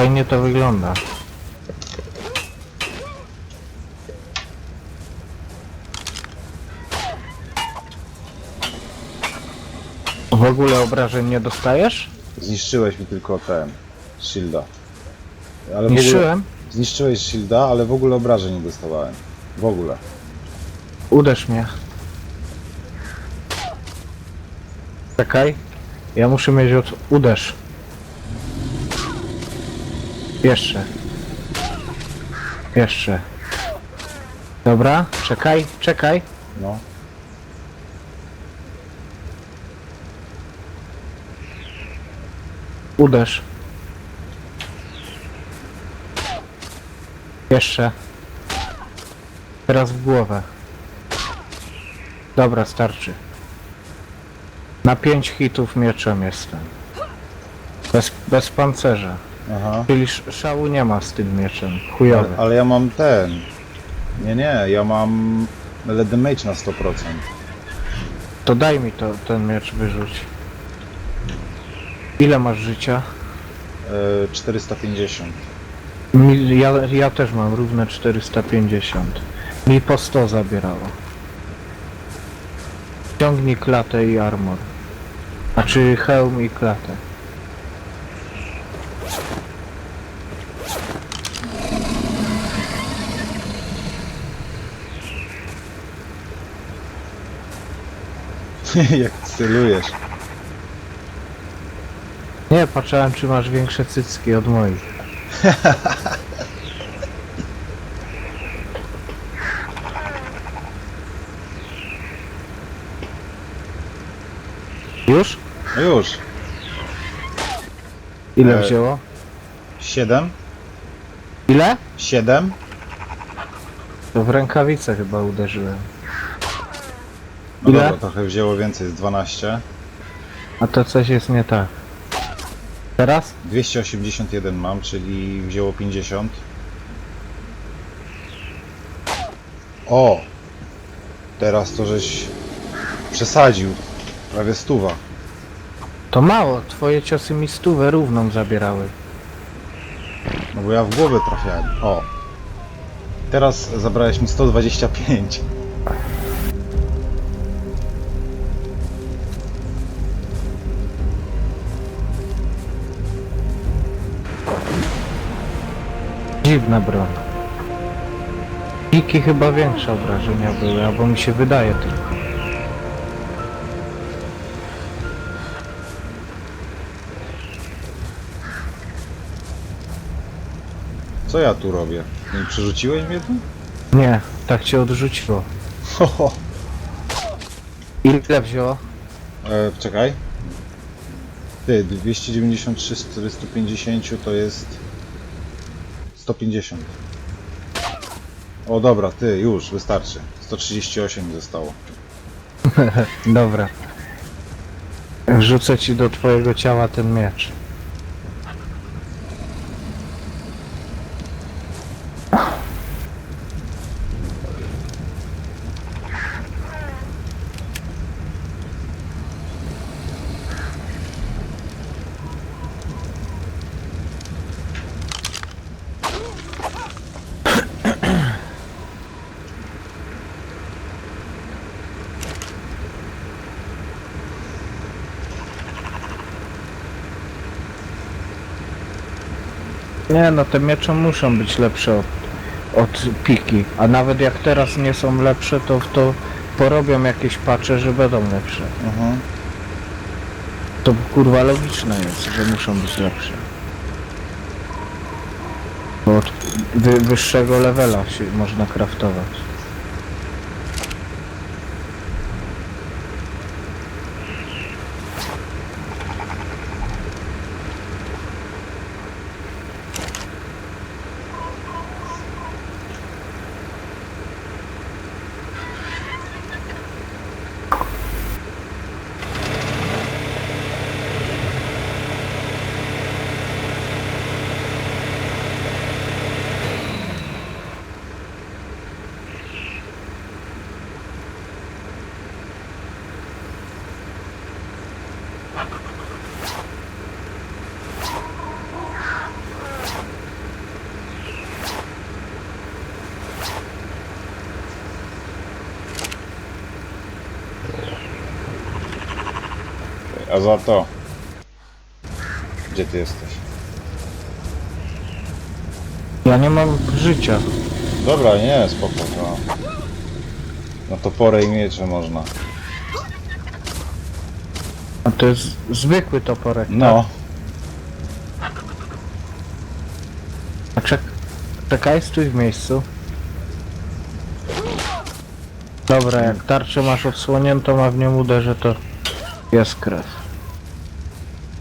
Fajnie to wygląda. W ogóle obrażeń nie dostajesz? Zniszczyłeś mi tylko ten... Shielda. Ale w ogóle, Niszczyłem? zniszczyłeś shielda, ale w ogóle obrażeń nie dostawałem. W ogóle. Uderz mnie. Czekaj. Ja muszę mieć od... Uderz. Jeszcze. Jeszcze. Dobra, czekaj, czekaj. No. Uderz. Jeszcze. Teraz w głowę. Dobra, starczy. Na pięć hitów mieczem jestem. Bez, bez pancerza. Aha. Czyli sz- szału nie ma z tym mieczem. Chujowy. Ale, ja mam ten... Nie, nie, ja mam... The mage na 100%. To daj mi to, ten miecz wyrzuć. Ile masz życia? E, 450. Mi, ja, ja też mam równe 450. Mi po 100 zabierało. Ciągnij klatę i armor. Znaczy hełm i klatę. Jak celujesz. Nie, patrzyłem czy masz większe cycki od moich. Już? No już. Ile E, wzięło? 7? Ile? 7? To w rękawicę chyba uderzyłem. No Ile? dobra, trochę wzięło więcej, jest 12. A to coś jest nie tak. Teraz? 281 mam, czyli wzięło 50. O! Teraz to żeś przesadził. Prawie stuwa. To mało, twoje ciosy mi stówę równą zabierały. No bo ja w głowę trafiałem. O! Teraz zabrałeś mi 125. Dziwna broń. Niki chyba większe obrażenia były, albo mi się wydaje tylko. Co ja tu robię? Nie przerzuciłeś mnie tu? Nie, tak cię odrzuciło. Ho, ho. Ile wzięło? E, czekaj. Ty, 293 z 450 to jest 150. O dobra, ty, już, wystarczy. 138 mi zostało. Dobra. Wrzucę ci do twojego ciała ten miecz. Nie no, te miecze muszą być lepsze od, od piki. A nawet jak teraz nie są lepsze, to w to porobią jakieś pacze, że będą lepsze. Mhm. To kurwa logiczne jest, że muszą być lepsze. Bo od wy, wyższego levela się można craftować. A za to. Gdzie ty jesteś? Ja nie mam życia. Dobra, nie, spoko. No. No toporę i miecze można. A to jest zwykły toporek. No. Tak? A czek czekaj, stój w miejscu. Dobra, jak tarczę masz odsłoniętą, a w nią uderzę, to jest krew.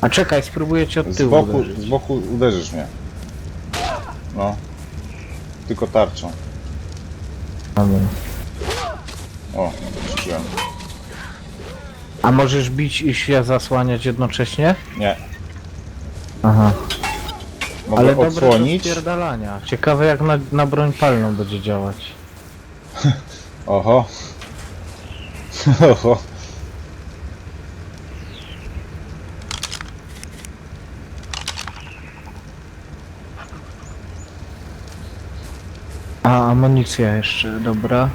A czekaj, spróbuję cię od Z tyłu boku, uderzyć. z boku uderzysz mnie. No. Tylko tarczą. Dobra. O, rzuciłem. A możesz bić i się zasłaniać jednocześnie? Nie. Aha. Mogę Ale dobre do odsłonić. spierdalania. Ciekawe jak na, na broń palną będzie działać. Oho. Oho. A amunicja jeszcze, dobra.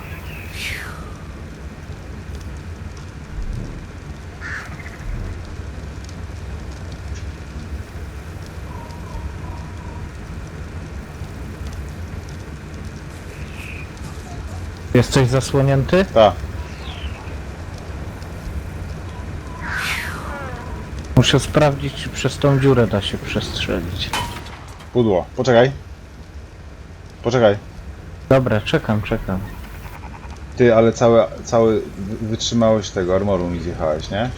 Jesteś zasłonięty? Ta. Muszę sprawdzić, czy przez tą dziurę da się przestrzelić. Pudło. Poczekaj. Poczekaj. Dobra, czekam, czekam. Ty, ale całe, cały wy- wytrzymałość tego armoru mi zjechałeś, nie?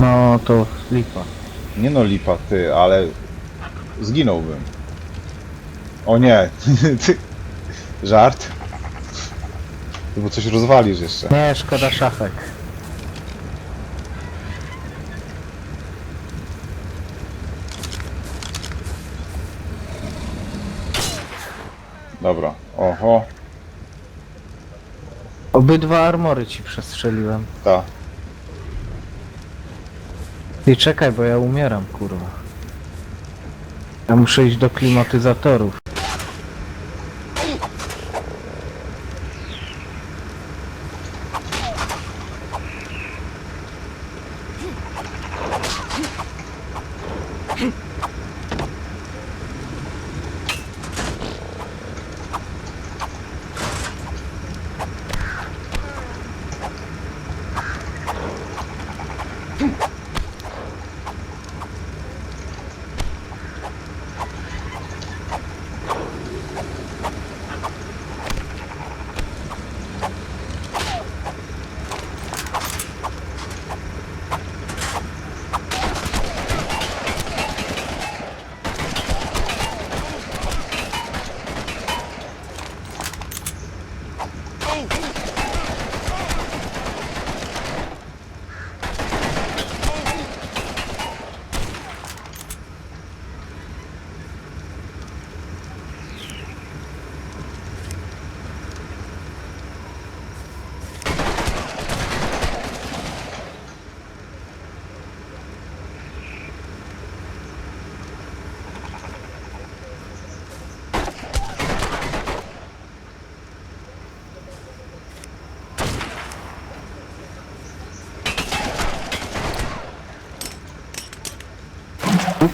No to lipa. Nie no lipa, ty, ale zginąłbym. O nie, ty, żart? Ty, bo coś rozwalisz jeszcze. Nie, szkoda szafek. Dobra, oho, Obydwa armory ci przestrzeliłem. ta. I czekaj, bo ja umieram, kurwa. Ja muszę iść do klimatyzatorów.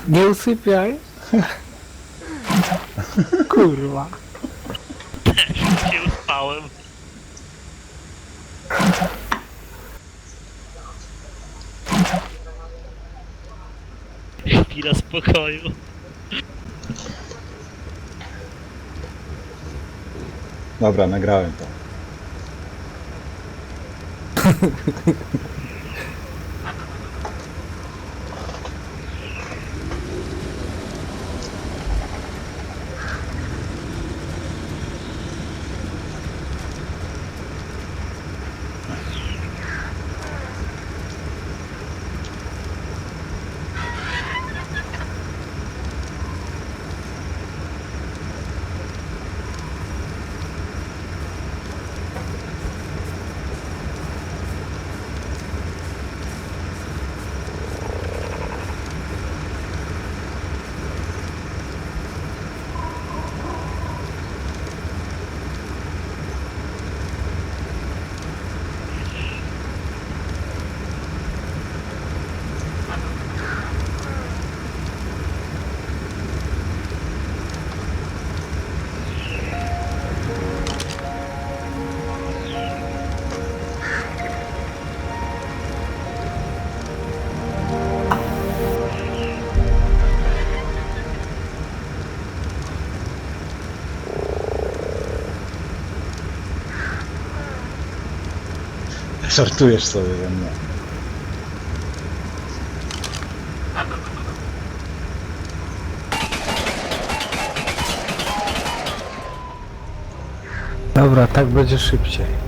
Nie usypiaj. Kurwa. się uspałem. Chwila spokoju. Dobra, nagrałem to. Żartujesz sobie ze mnie. Dobra, tak będzie szybciej.